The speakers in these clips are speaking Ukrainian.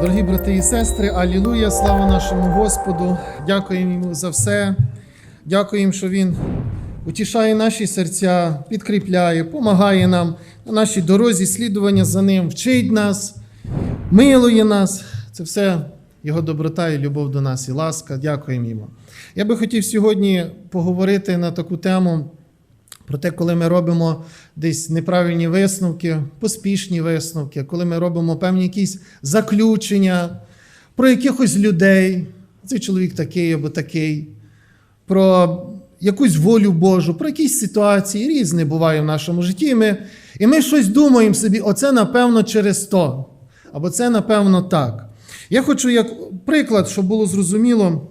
Дорогі брати і сестри, алілуя, слава нашому Господу. Дякуємо йому за все. Дякуємо, що Він утішає наші серця, підкріпляє, допомагає нам на нашій дорозі слідування за ним, вчить нас, милує нас. Це все Його доброта і любов до нас, і ласка. Дякуємо йому. Я би хотів сьогодні поговорити на таку тему. Про те, коли ми робимо десь неправильні висновки, поспішні висновки, коли ми робимо певні якісь заключення про якихось людей, цей чоловік такий або такий, про якусь волю Божу, про якісь ситуації, різне буває в нашому житті. І ми, і ми щось думаємо собі, оце напевно через то, або це напевно так. Я хочу, як приклад, щоб було зрозуміло,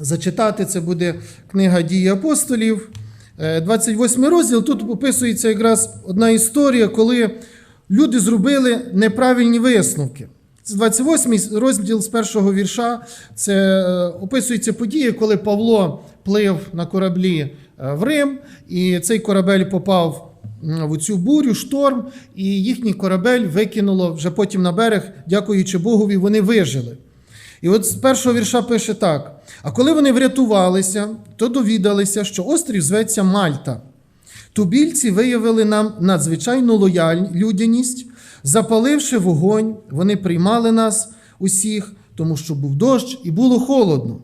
зачитати, це буде книга дії апостолів. 28 розділ тут описується якраз одна історія, коли люди зробили неправильні висновки. Це 28 розділ з першого вірша. Це е, описується події, коли Павло плив на кораблі е, в Рим, і цей корабель попав в цю бурю, шторм, і їхній корабель викинуло вже потім на берег, дякуючи Богові, вони вижили. І от з першого вірша пише так: а коли вони врятувалися, то довідалися, що острів зветься Мальта. Тубільці виявили нам надзвичайну лояльність, людяність, запаливши вогонь, вони приймали нас усіх, тому що був дощ і було холодно.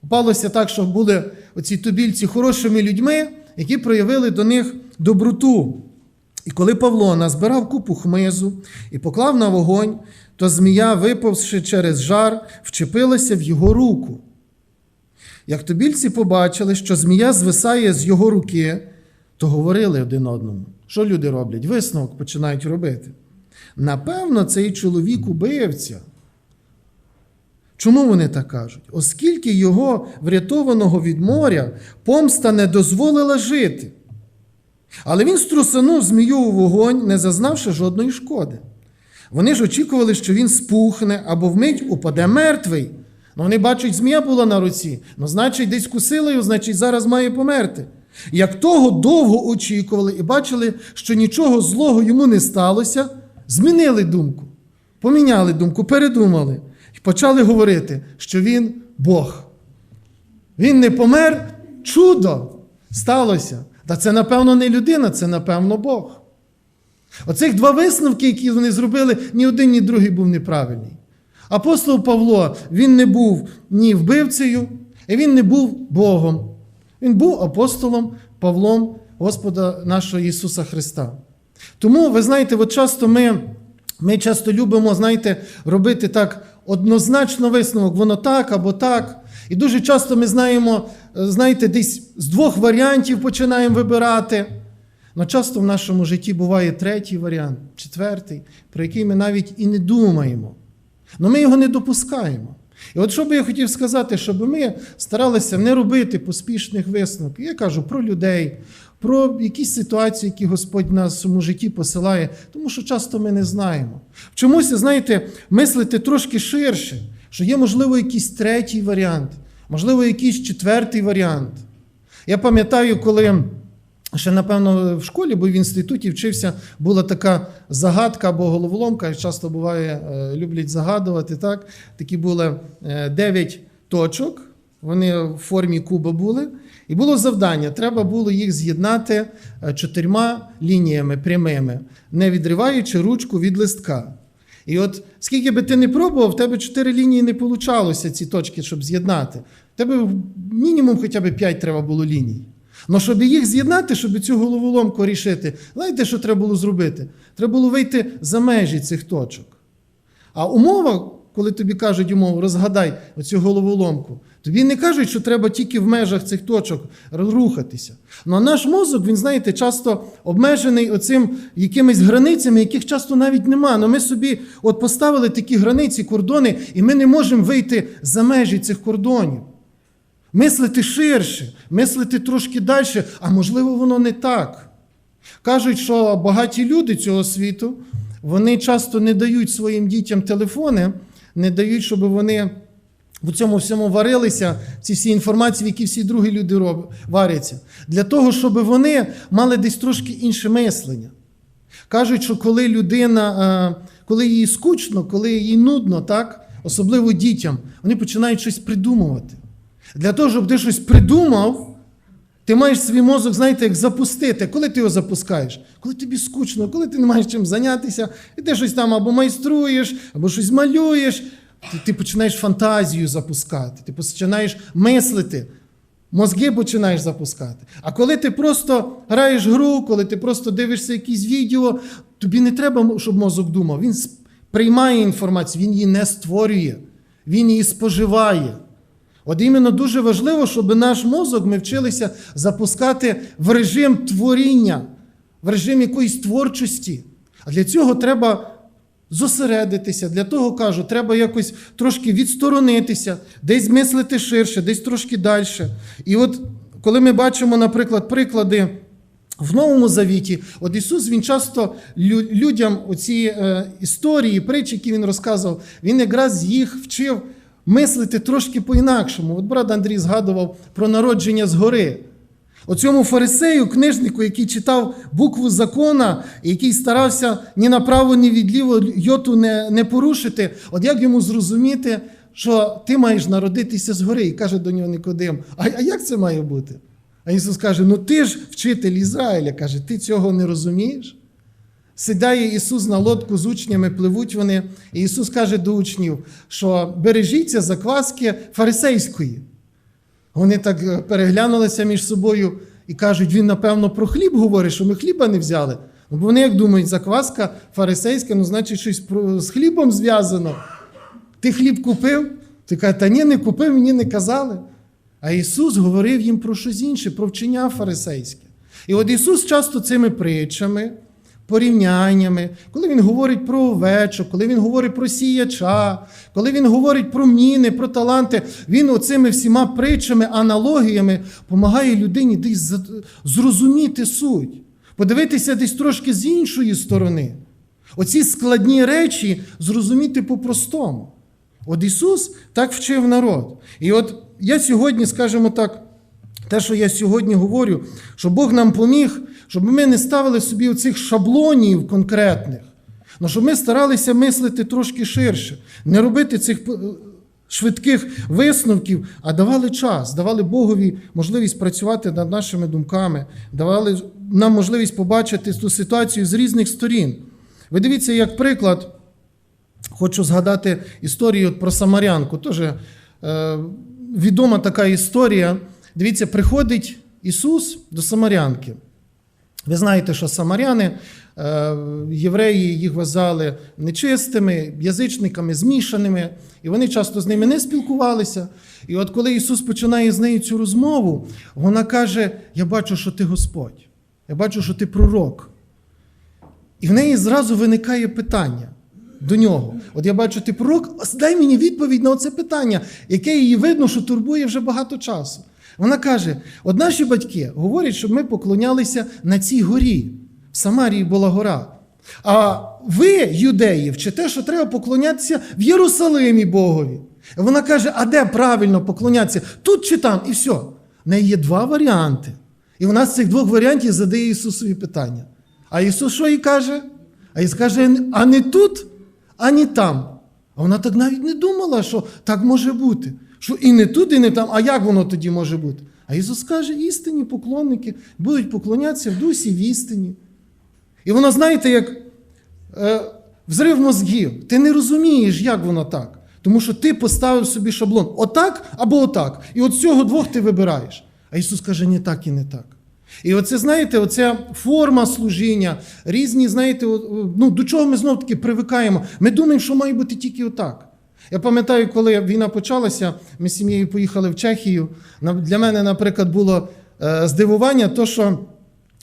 Попалося так, що були оці тубільці хорошими людьми, які проявили до них доброту. І коли Павло назбирав купу хмизу і поклав на вогонь, то змія, виповзши через жар, вчепилася в його руку. Як тобільці побачили, що змія звисає з його руки, то говорили один одному. Що люди роблять? Висновок починають робити. Напевно, цей чоловік убивця. Чому вони так кажуть? Оскільки його врятованого від моря помста не дозволила жити. Але він струсанув змію у вогонь, не зазнавши жодної шкоди. Вони ж очікували, що він спухне або вмить упаде мертвий. Ну, вони бачать, змія була на руці, ну, значить, десь кусили його, значить, зараз має померти. Як того довго очікували і бачили, що нічого злого йому не сталося, змінили думку, поміняли думку, передумали і почали говорити, що він Бог. Він не помер, чудо сталося. Та це, напевно, не людина, це, напевно, Бог. Оцих два висновки, які вони зробили, ні один, ні другий був неправильний. Апостол Павло, він не був ні вбивцею, і він не був Богом. Він був апостолом Павлом Господа нашого Ісуса Христа. Тому, ви знаєте, от часто ми, ми часто любимо, знаєте, робити так однозначно висновок, воно так або так. І дуже часто ми знаємо, знаєте, десь з двох варіантів починаємо вибирати. Але часто в нашому житті буває третій варіант, четвертий, про який ми навіть і не думаємо. Але ми його не допускаємо. І от що би я хотів сказати, щоб ми старалися не робити поспішних висновків. Я кажу про людей, про якісь ситуації, які Господь нас своєму житті посилає, тому що часто ми не знаємо. Чомусь, знаєте, мислити трошки ширше, що є, можливо, якийсь третій варіант, можливо, якийсь четвертий варіант. Я пам'ятаю, коли. Ще, напевно, в школі, бо в інституті вчився, була така загадка або головоломка, часто буває, е, люблять загадувати. так? Такі були е, дев'ять точок, вони в формі куба були. І було завдання: треба було їх з'єднати е, чотирма лініями прямими, не відриваючи ручку від листка. І от скільки би ти не пробував, в тебе чотири лінії не получалося, ці точки, щоб з'єднати. В тебе мінімум хоча б п'ять треба було ліній. Але щоб їх з'єднати, щоб цю головоломку рішити, знаєте, що треба було зробити? Треба було вийти за межі цих точок. А умова, коли тобі кажуть умову, розгадай оцю головоломку, тобі не кажуть, що треба тільки в межах цих точок рухатися. Ну а наш мозок, він, знаєте, часто обмежений оцим якимись границями, яких часто навіть нема. Но ми собі от поставили такі границі, кордони, і ми не можемо вийти за межі цих кордонів. Мислити ширше, мислити трошки далі, а можливо, воно не так. Кажуть, що багаті люди цього світу вони часто не дають своїм дітям телефони, не дають, щоб вони в цьому всьому варилися, ці всі інформації, в які всі другі люди варяться, для того, щоб вони мали десь трошки інше мислення. Кажуть, що коли людина, коли їй скучно, коли їй нудно, так? особливо дітям, вони починають щось придумувати. Для того, щоб ти щось придумав, ти маєш свій мозок, знаєте, як запустити. Коли ти його запускаєш? Коли тобі скучно, коли ти не маєш чим зайнятися, і ти щось там або майструєш, або щось малюєш, ти, ти починаєш фантазію запускати, ти починаєш мислити. Мозги починаєш запускати. А коли ти просто граєш гру, коли ти просто дивишся якісь відео, тобі не треба, щоб мозок думав. Він приймає інформацію, він її не створює, він її споживає. От іменно дуже важливо, щоб наш мозок ми вчилися запускати в режим творіння, в режим якоїсь творчості. А для цього треба зосередитися. Для того кажу, треба якось трошки відсторонитися, десь мислити ширше, десь трошки далі. І от коли ми бачимо, наприклад, приклади. В Новому Завіті, от Ісус він часто людям оці е, історії, притчі, які він розказував, він якраз їх вчив мислити трошки по-інакшому. От брат Андрій згадував про народження згори. Оцьому фарисею, книжнику, який читав букву закона, який старався ні направо, ні відліво йоту не, не порушити, от як йому зрозуміти, що ти маєш народитися згори? І каже до нього Никодим, а, а як це має бути? А Ісус каже: Ну ти ж вчитель Ізраїля, каже, ти цього не розумієш? Сідає Ісус на лодку з учнями, пливуть вони, і Ісус каже до учнів, що бережіться закваски фарисейської. Вони так е, переглянулися між собою і кажуть, він, напевно, про хліб говорить, що ми хліба не взяли. Ну, бо вони як думають, закваска фарисейська, ну, значить, щось з хлібом зв'язано. Ти хліб купив? Ти каже, та ні, не купив, мені не казали. А Ісус говорив їм про щось інше, про вчення фарисейське. І от Ісус часто цими притчами, порівняннями, коли Він говорить про овечок, коли Він говорить про сіяча, коли Він говорить про міни, про таланти, Він оцими всіма притчами, аналогіями допомагає людині десь зрозуміти суть, подивитися десь трошки з іншої сторони. Оці складні речі зрозуміти по-простому. От Ісус так вчив народ. І от я сьогодні, скажімо так, те, що я сьогодні говорю, що Бог нам поміг, щоб ми не ставили собі оцих шаблонів конкретних, але щоб ми старалися мислити трошки ширше, не робити цих е, швидких висновків, а давали час, давали Богові можливість працювати над нашими думками, давали нам можливість побачити ту ситуацію з різних сторін. Ви дивіться, як приклад. Хочу згадати історію про Самарянку. Теж е, відома така історія. Дивіться, приходить Ісус до Самарянки. Ви знаєте, що самаряни, е, євреї їх вважали нечистими, язичниками, змішаними, і вони часто з ними не спілкувалися. І от коли Ісус починає з нею цю розмову, вона каже: Я бачу, що ти Господь, я бачу, що ти пророк. І в неї зразу виникає питання до нього. От я бачу, ти пророк, дай мені відповідь на це питання, яке її видно, що турбує вже багато часу. Вона каже: от наші батьки говорять, щоб ми поклонялися на цій горі. В Самарії була гора. А ви, юдеї, вчите, що треба поклонятися в Єрусалимі Богові. Вона каже: а де правильно поклонятися? Тут чи там? І все. В неї є два варіанти. І вона з цих двох варіантів задає Ісусові питання. А Ісус що їй каже? А Ісус каже, а не тут, а не там. А вона так навіть не думала, що так може бути. Що і не тут, і не там, а як воно тоді може бути? А Ісус каже, істинні поклонники будуть поклонятися в дусі в істині. І воно, знаєте, як е, взрив мозгів. Ти не розумієш, як воно так. Тому що ти поставив собі шаблон отак або отак. І от цього двох ти вибираєш. А Ісус каже, не так і не так. І оце, знаєте, оця форма служіння, різні, знаєте, ну, до чого ми знов таки привикаємо. Ми думаємо, що має бути тільки отак. Я пам'ятаю, коли війна почалася, ми з сім'єю поїхали в Чехію. Для мене, наприклад, було е, здивування, то, що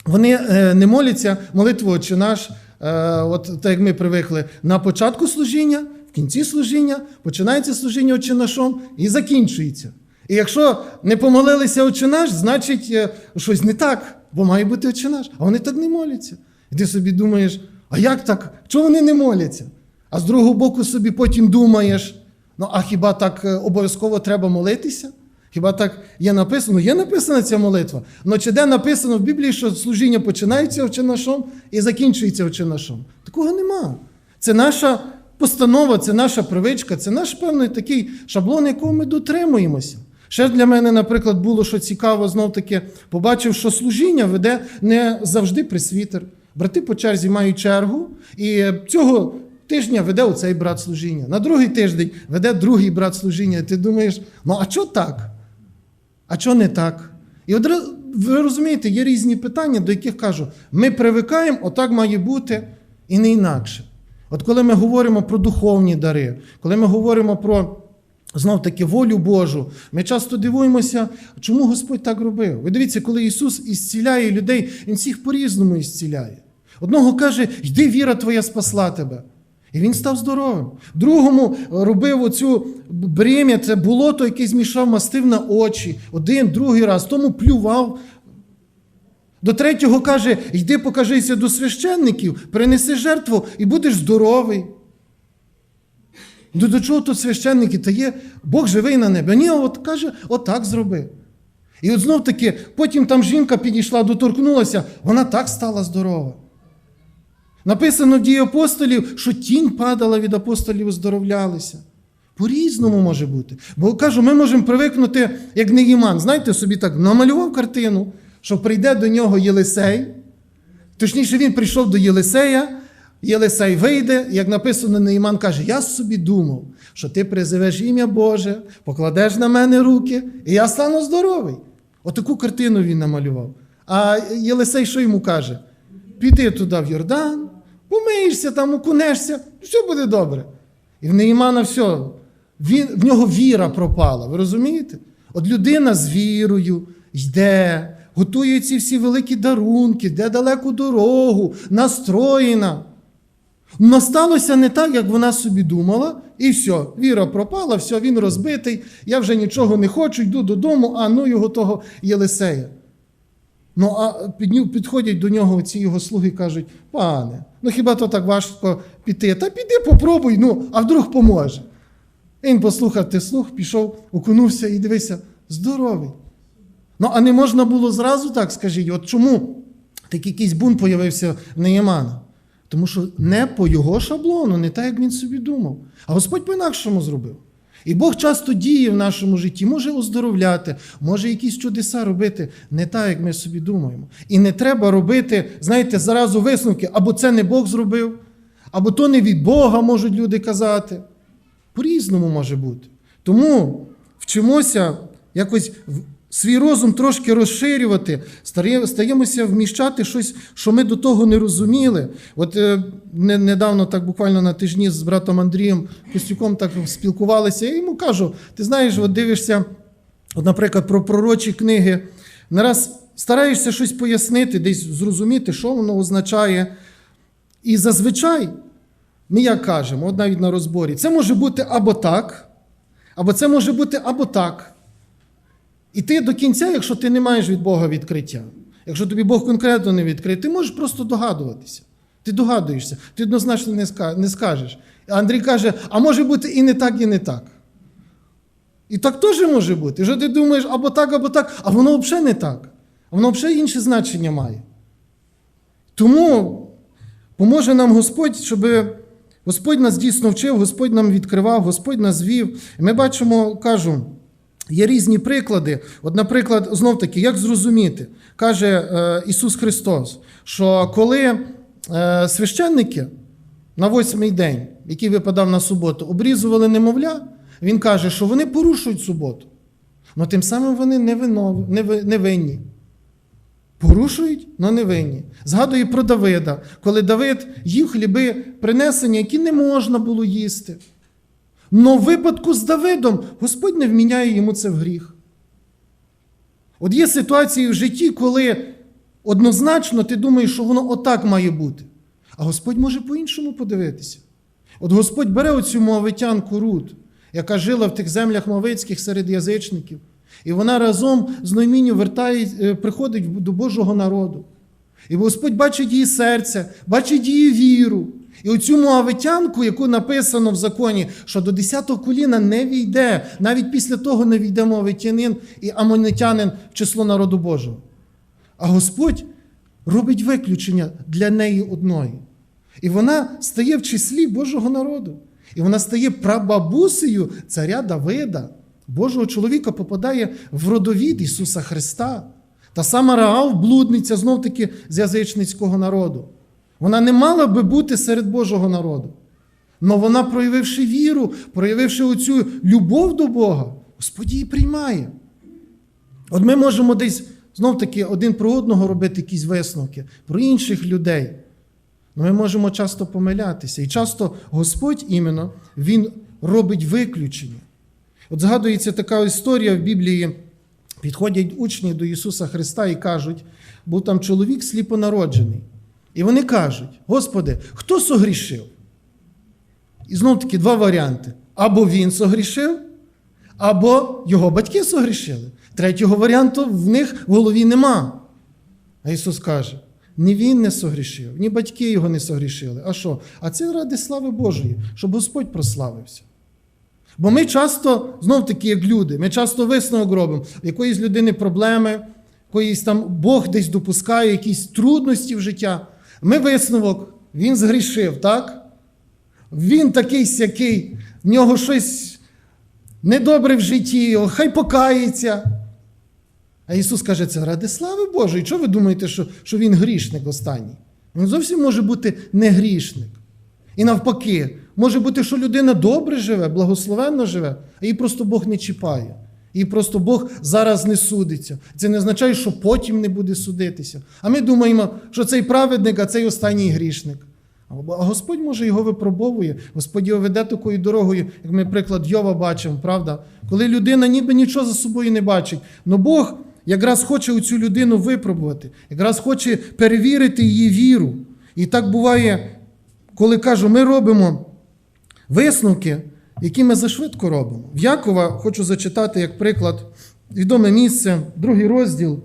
вони е, не моляться молитву «Отче наш, е, от так як ми привикли, на початку служіння, в кінці служіння, починається служіння «Отче нашом і закінчується. І якщо не помолилися «Отче наш, значить щось не так, бо має бути «Отче наш. А вони так не моляться. І ти собі думаєш, а як так? Чого вони не моляться? А з другого боку собі потім думаєш, ну а хіба так е, обов'язково треба молитися? Хіба так є написано? Є написана ця молитва. Ну чи де написано в Біблії, що служіння починається очинашом і закінчується очинашом? Такого нема. Це наша постанова, це наша привичка, це наш певний такий шаблон, якого ми дотримуємося. Ще для мене, наприклад, було що цікаво, знов таки побачив, що служіння веде не завжди присвітер. Брати по черзі мають чергу, і цього тижня веде оцей брат служіння. На другий тиждень веде другий брат служіння. І ти думаєш, ну а чого так? А чого не так? І ре- ви розумієте, є різні питання, до яких кажу, ми привикаємо, отак має бути і не інакше. От коли ми говоримо про духовні дари, коли ми говоримо про знов таки волю Божу, ми часто дивуємося, чому Господь так робив. Ви дивіться, коли Ісус ісціляє людей, Він всіх по-різному ісціляє. Одного каже, йди, віра твоя спасла тебе. І він став здоровим. Другому робив оцю брем'я, це болото, яке змішав, мастив на очі. Один, другий раз, тому плював. До третього каже: йди покажися до священників, принеси жертву і будеш здоровий. Ну, до чого тут священники? Та є Бог живий на небі. Ні, от каже, отак зроби. І от знов таки, потім там жінка підійшла, доторкнулася, вона так стала здорова. Написано в дії апостолів, що тінь падала від апостолів, оздоровлялися. По-різному може бути. Бо кажу, ми можемо привикнути, як Неїман. Знаєте, собі так намалював картину, що прийде до нього Єлисей. Точніше, він прийшов до Єлисея, Єлисей вийде, як написано, Неїман каже: Я собі думав, що ти призивеш ім'я Боже, покладеш на мене руки, і я стану здоровий. Отаку картину він намалював. А Єлисей що йому каже? Піди туди в Йордан, помиєшся там, окунешся, все буде добре. І в Неїмана все, він, в нього віра пропала. Ви розумієте? От людина з вірою йде, готує ці всі великі дарунки, йде далеку дорогу, настроєна. Но сталося не так, як вона собі думала, і все, віра пропала, все, він розбитий, я вже нічого не хочу, йду додому, а ну його того Єлисея. Ну, а підходять до нього ці його слуги і кажуть: пане, ну хіба то так важко піти? Та піди попробуй, ну, а вдруг поможе. Він послухав ти слух, пішов, окунувся і дивися, здоровий. Ну, а не можна було зразу так, скажіть, от чому такий якийсь бунт появився в Неємана? Тому що не по його шаблону, не так, як він собі думав. А Господь по-інакшому зробив. І Бог часто діє в нашому житті, може оздоровляти, може якісь чудеса робити не так, як ми собі думаємо. І не треба робити, знаєте, зразу висновки, або це не Бог зробив, або то не від Бога можуть люди казати. По-різному може бути. Тому вчимося якось свій розум трошки розширювати, стаємося вміщати щось, що ми до того не розуміли. От е, не- недавно, так буквально на тижні з братом Андрієм Костюком так спілкувалися. Я йому кажу: ти знаєш, от дивишся, от, наприклад, про пророчі книги. Не раз стараєшся щось пояснити, десь зрозуміти, що воно означає. І зазвичай ми як кажемо, от навіть на розборі, це може бути або так, або це може бути або так. І ти до кінця, якщо ти не маєш від Бога відкриття, якщо тобі Бог конкретно не відкриє, ти можеш просто догадуватися. Ти догадуєшся, ти однозначно не скажеш. Андрій каже: а може бути і не так, і не так. І так теж може бути. Що ти думаєш або так, або так, а воно взагалі не так. Воно взагалі інше значення має. Тому поможе нам Господь, щоб Господь нас дійсно вчив, Господь нам відкривав, Господь нас вів. І ми бачимо, кажу, є різні приклади. От, наприклад, знов таки, як зрозуміти, каже е, Ісус Христос, що коли е, священники на восьмий день, який випадав на суботу, обрізували немовля, Він каже, що вони порушують суботу. але тим самим вони не, винні. Порушують, але не винні. Згадує про Давида, коли Давид їв хліби принесені, які не можна було їсти. Но в випадку з Давидом Господь не вміняє йому це в гріх. От є ситуації в житті, коли однозначно ти думаєш, що воно отак має бути. А Господь може по-іншому подивитися. От Господь бере оцю мовитянку Рут, яка жила в тих землях мовицьких серед язичників, і вона разом з Ноймінню вертає, е, приходить до Божого народу. І Господь бачить її серце, бачить її віру. І оцю муавитянку, яку написано в законі, що до 10-го коліна не війде, навіть після того не війде муавитянин і амонитянин в число народу Божого. А Господь робить виключення для неї одної. І вона стає в числі Божого народу. І вона стає прабабусею царя Давида. Божого чоловіка попадає в родовід Ісуса Христа. Та сама Раав, блудниця, знов таки з язичницького народу. Вона не мала би бути серед Божого народу. Але вона, проявивши віру, проявивши оцю любов до Бога, Господь її приймає. От ми можемо десь знов таки один про одного робити якісь висновки, про інших людей. Но ми можемо часто помилятися. І часто Господь іменно Він робить виключення. От згадується така історія в Біблії. Підходять учні до Ісуса Христа і кажуть, був там чоловік сліпонароджений. І вони кажуть: Господи, хто согрішив? І знов таки два варіанти: або він согрішив, або його батьки согрішили. Третього варіанту в них в голові нема. А Ісус каже: ні він не согрішив, ні батьки його не согрішили. А що? А це ради слави Божої, щоб Господь прославився. Бо ми часто, знов таки, як люди, ми часто висновок робимо, якоїсь людини проблеми, якоїсь там Бог десь допускає якісь трудності в життя. Ми висновок, він згрішив, так? Він такий сякий, в нього щось недобре в житті, хай покається. А Ісус каже, це ради слави Божої. Чого ви думаєте, що, що Він грішник останній? Він зовсім може бути не грішник. І навпаки, може бути, що людина добре живе, благословенно живе, а її просто Бог не чіпає. І просто Бог зараз не судиться. Це не означає, що потім не буде судитися. А ми думаємо, що цей праведник, а цей останній грішник. А Господь може його випробовує, Господь його веде такою дорогою, як ми приклад Йова бачимо, правда? Коли людина ніби нічого за собою не бачить, але Бог якраз хоче цю людину випробувати, якраз хоче перевірити її віру. І так буває, коли кажу, ми робимо висновки, які ми зашвидко робимо. В Якова хочу зачитати як приклад відоме місце, другий розділ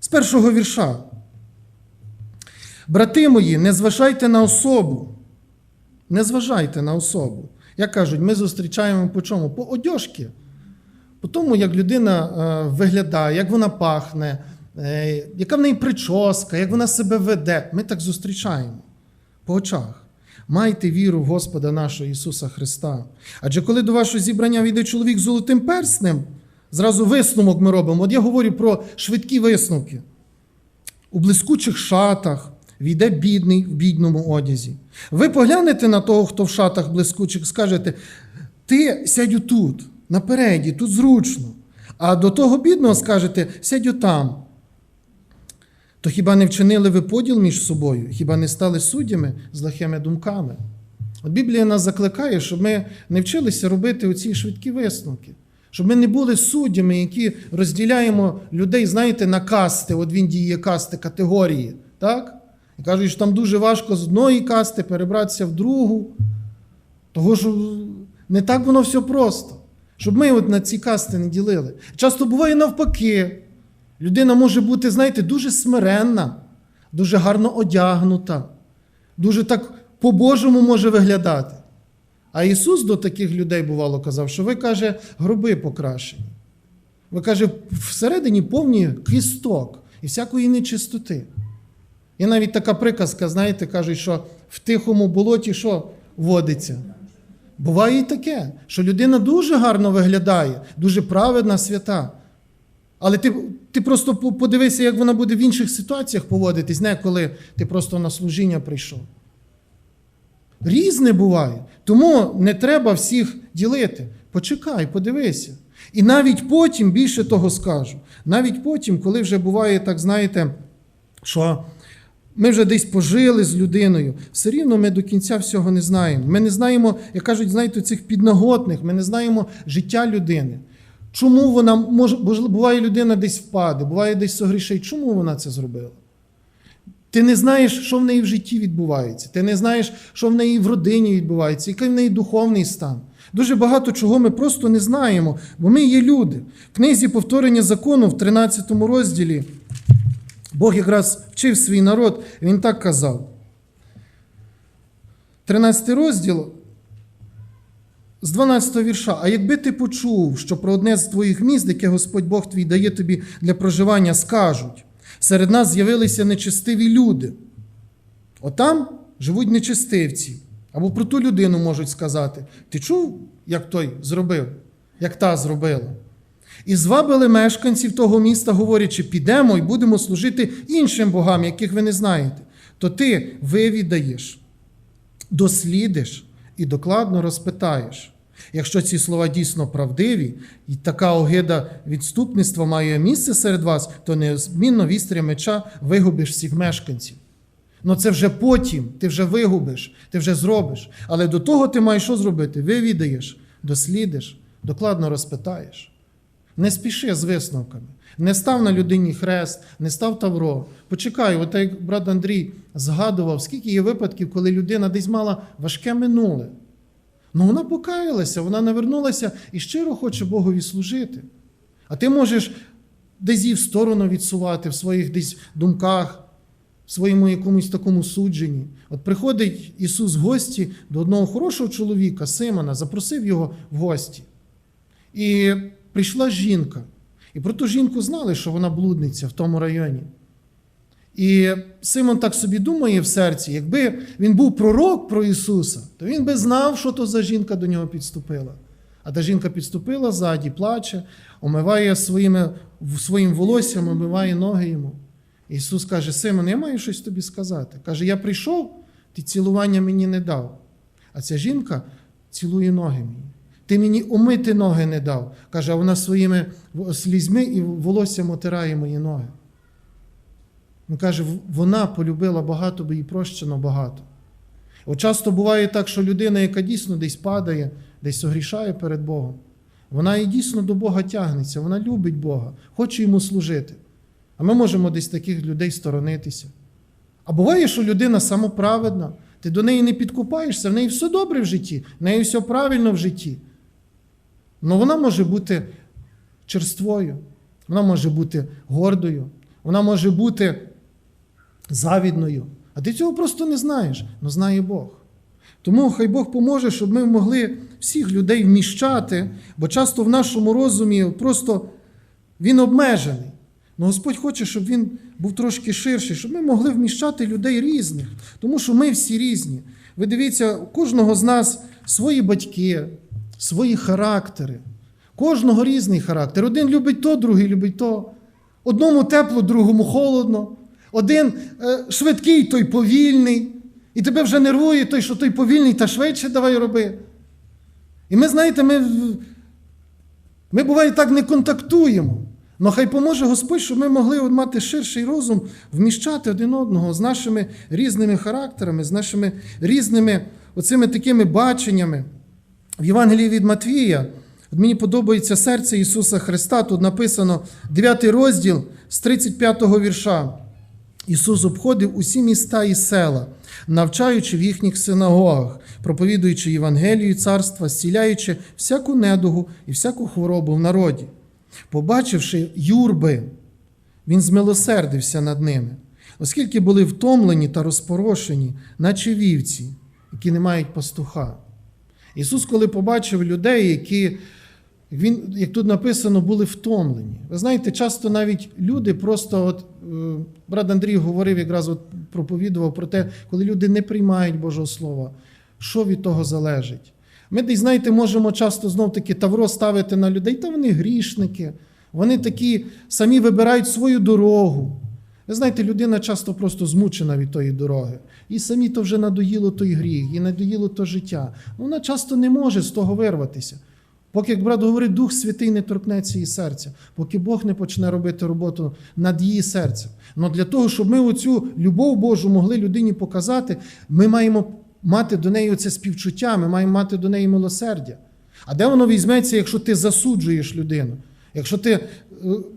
з першого вірша. Брати мої, не зважайте на особу. Не зважайте на особу. Як кажуть, ми зустрічаємо по чому? По одяжки. По тому, як людина е, виглядає, як вона пахне, е, яка в неї прическа, як вона себе веде. Ми так зустрічаємо по очах. Майте віру в Господа нашого Ісуса Христа. Адже коли до вашого зібрання війде чоловік з золотим перснем, зразу висновок ми робимо. От я говорю про швидкі висновки. У блискучих шатах війде бідний в бідному одязі. Ви поглянете на того, хто в шатах блискучих, скажете: ти сядь отут, напереді, тут зручно. А до того бідного скажете, сядь отам. То хіба не вчинили ви поділ між собою? Хіба не стали суддями з лихими думками? От Біблія нас закликає, щоб ми не вчилися робити оці швидкі висновки, щоб ми не були суддями, які розділяємо людей, знаєте, на касти. От він діє касти категорії. так? І кажуть, що там дуже важко з одної касти перебратися в другу. Того що не так воно все просто. Щоб ми от на ці касти не ділили. Часто буває навпаки. Людина може бути, знаєте, дуже смиренна, дуже гарно одягнута, дуже так по-божому може виглядати. А Ісус до таких людей, бувало, казав, що ви, каже, гроби покрашені. Ви каже, всередині повні кісток і всякої нечистоти. І навіть така приказка, знаєте, кажуть, що в тихому болоті що водиться. Буває і таке, що людина дуже гарно виглядає, дуже праведна, свята. Але ти ти просто подивися, як вона буде в інших ситуаціях поводитись, не коли ти просто на служіння прийшов. Різне буває. Тому не треба всіх ділити. Почекай, подивися. І навіть потім більше того скажу. Навіть потім, коли вже буває, так знаєте, що ми вже десь пожили з людиною, все рівно ми до кінця всього не знаємо. Ми не знаємо, як кажуть, знаєте, цих підноготних, ми не знаємо життя людини. Чому вона може, буває, людина десь впаде, буває десь согрішить. Чому вона це зробила? Ти не знаєш, що в неї в житті відбувається. Ти не знаєш, що в неї в родині відбувається, який в неї духовний стан. Дуже багато чого ми просто не знаємо, бо ми є люди. В книзі повторення закону в 13 розділі Бог якраз вчив свій народ, він так казав. 13 розділ з 12 вірша. А якби ти почув, що про одне з твоїх міст, яке Господь Бог твій дає тобі для проживання, скажуть, серед нас з'явилися нечестиві люди. Отам живуть нечистивці. Або про ту людину можуть сказати: ти чув, як той зробив, як та зробила? І звабили мешканців того міста, говорячи, підемо і будемо служити іншим богам, яких ви не знаєте. То ти вивідаєш, дослідиш і докладно розпитаєш. Якщо ці слова дійсно правдиві, і така огида відступництва має місце серед вас, то неозмінно вістря меча вигубиш всіх мешканців. Ну це вже потім, ти вже вигубиш, ти вже зробиш. Але до того ти маєш що зробити? Вивідаєш, дослідиш, докладно розпитаєш. Не спіши з висновками. Не став на людині хрест, не став тавро. Почекай, от як брат Андрій згадував, скільки є випадків, коли людина десь мала важке минуле. Ну вона покаялася, вона навернулася і щиро хоче Богові служити. А ти можеш десь її в сторону відсувати в своїх десь думках, в своєму якомусь такому судженні. От приходить Ісус в гості до одного хорошого чоловіка, Симона, запросив його в гості. І прийшла жінка. І про ту жінку знали, що вона блудниця в тому районі. І Симон так собі думає в серці, якби він був пророк про Ісуса, то він би знав, що то за жінка до нього підступила. А та жінка підступила ззаді, плаче, омиває своїми, своїм волоссям, омиває ноги йому. Ісус каже: Симон, я маю щось тобі сказати. Каже, я прийшов, ти цілування мені не дав. А ця жінка цілує ноги мені. Ти мені умити ноги не дав. Каже, а вона своїми слізьми і волоссям отирає мої ноги. Він каже, вона полюбила багато, бо їй прощено багато. От часто буває так, що людина, яка дійсно десь падає, десь согрішає перед Богом, вона і дійсно до Бога тягнеться, вона любить Бога, хоче йому служити. А ми можемо десь таких людей сторонитися. А буває, що людина самоправедна, ти до неї не підкупаєшся, в неї все добре в житті, в неї все правильно в житті. Але вона може бути черствою, вона може бути гордою, вона може бути завідною. А ти цього просто не знаєш, але знає Бог. Тому хай Бог поможе, щоб ми могли всіх людей вміщати, бо часто в нашому розумі просто він обмежений. Но Господь хоче, щоб він був трошки ширший, щоб ми могли вміщати людей різних, тому що ми всі різні. Ви дивіться, у кожного з нас свої батьки, свої характери. Кожного різний характер. Один любить то, другий любить то. Одному тепло, другому холодно. Один е, швидкий, той повільний. І тебе вже нервує той, що той повільний, та швидше давай роби. І ми, знаєте, ми, ми буває так не контактуємо. Но хай поможе Господь, щоб ми могли мати ширший розум, вміщати один одного з нашими різними характерами, з нашими різними оцими такими баченнями. В Євангелії від Матвія, мені подобається серце Ісуса Христа, тут написано 9 розділ з 35 го вірша. Ісус обходив усі міста і села, навчаючи в їхніх синагогах, проповідуючи Євангелію царства, зціляючи всяку недугу і всяку хворобу в народі. Побачивши юрби, він змилосердився над ними, оскільки були втомлені та розпорошені, наче вівці, які не мають пастуха. Ісус, коли побачив людей, які, він, як тут написано, були втомлені. Ви знаєте, часто навіть люди просто, от е, брат Андрій говорив, якраз от проповідував про те, коли люди не приймають Божого Слова, що від того залежить. Ми десь, знаєте, можемо часто знов-таки тавро ставити на людей, та вони грішники, вони такі самі вибирають свою дорогу. Ви знаєте, людина часто просто змучена від тої дороги. І самі то вже надоїло той гріх, і надоїло то життя. Вона часто не може з того вирватися. Поки, як брат говорить, Дух Святий не торкнеться її серця, поки Бог не почне робити роботу над її серцем. Але для того, щоб ми оцю любов Божу могли людині показати, ми маємо мати до неї оце співчуття, ми маємо мати до неї милосердя. А де воно візьметься, якщо ти засуджуєш людину? Якщо ти е,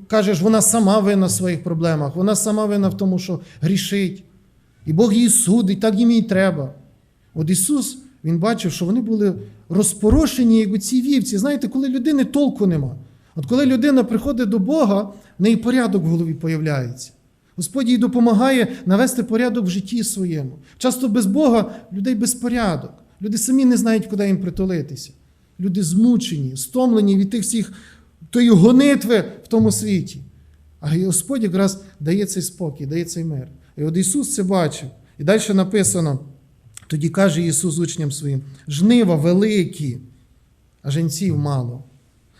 кажеш, вона сама винна в своїх проблемах, вона сама винна в тому, що грішить, і Бог її судить, так їм і треба. От Ісус, Він бачив, що вони були розпорошені, як у ці вівці. Знаєте, коли людини толку нема. От коли людина приходить до Бога, в неї порядок в голові появляється. Господь їй допомагає навести порядок в житті своєму. Часто без Бога людей безпорядок. Люди самі не знають, куди їм притулитися. Люди змучені, стомлені від тих всіх тої гонитви в тому світі. А Господь якраз дає цей спокій, дає цей мир. І от Ісус це бачив. І далі написано: тоді каже Ісус учням своїм: жнива великі, а женців мало.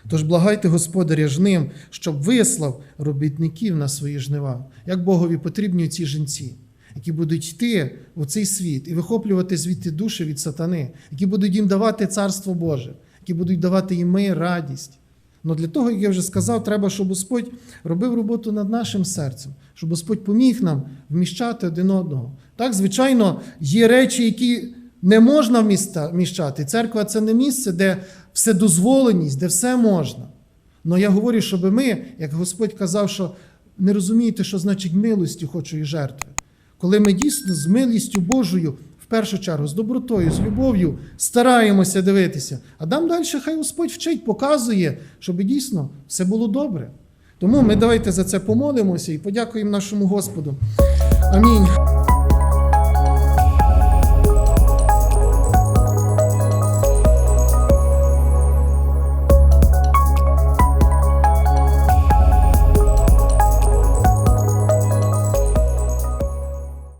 Тож благайте Господаря жним, щоб вислав робітників на свої жнива. Як Богові потрібні ці жінці, які будуть йти у цей світ і вихоплювати звідти душі від сатани, які будуть їм давати царство Боже, які будуть давати їм мир, радість. Но для того, як я вже сказав, треба, щоб Господь робив роботу над нашим серцем, щоб Господь поміг нам вміщати один одного. Так, звичайно, є речі, які не можна вміщати. Церква це не місце, де вседозволеність, де все можна. Але я говорю, щоб ми, як Господь казав, що не розумієте, що значить милостю хочу і жертви. Коли ми дійсно з милістю Божою, в першу чергу, з добротою, з любов'ю стараємося дивитися, а там далі хай Господь вчить, показує, щоб дійсно все було добре. Тому ми давайте за це помолимося і подякуємо нашому Господу. Амінь.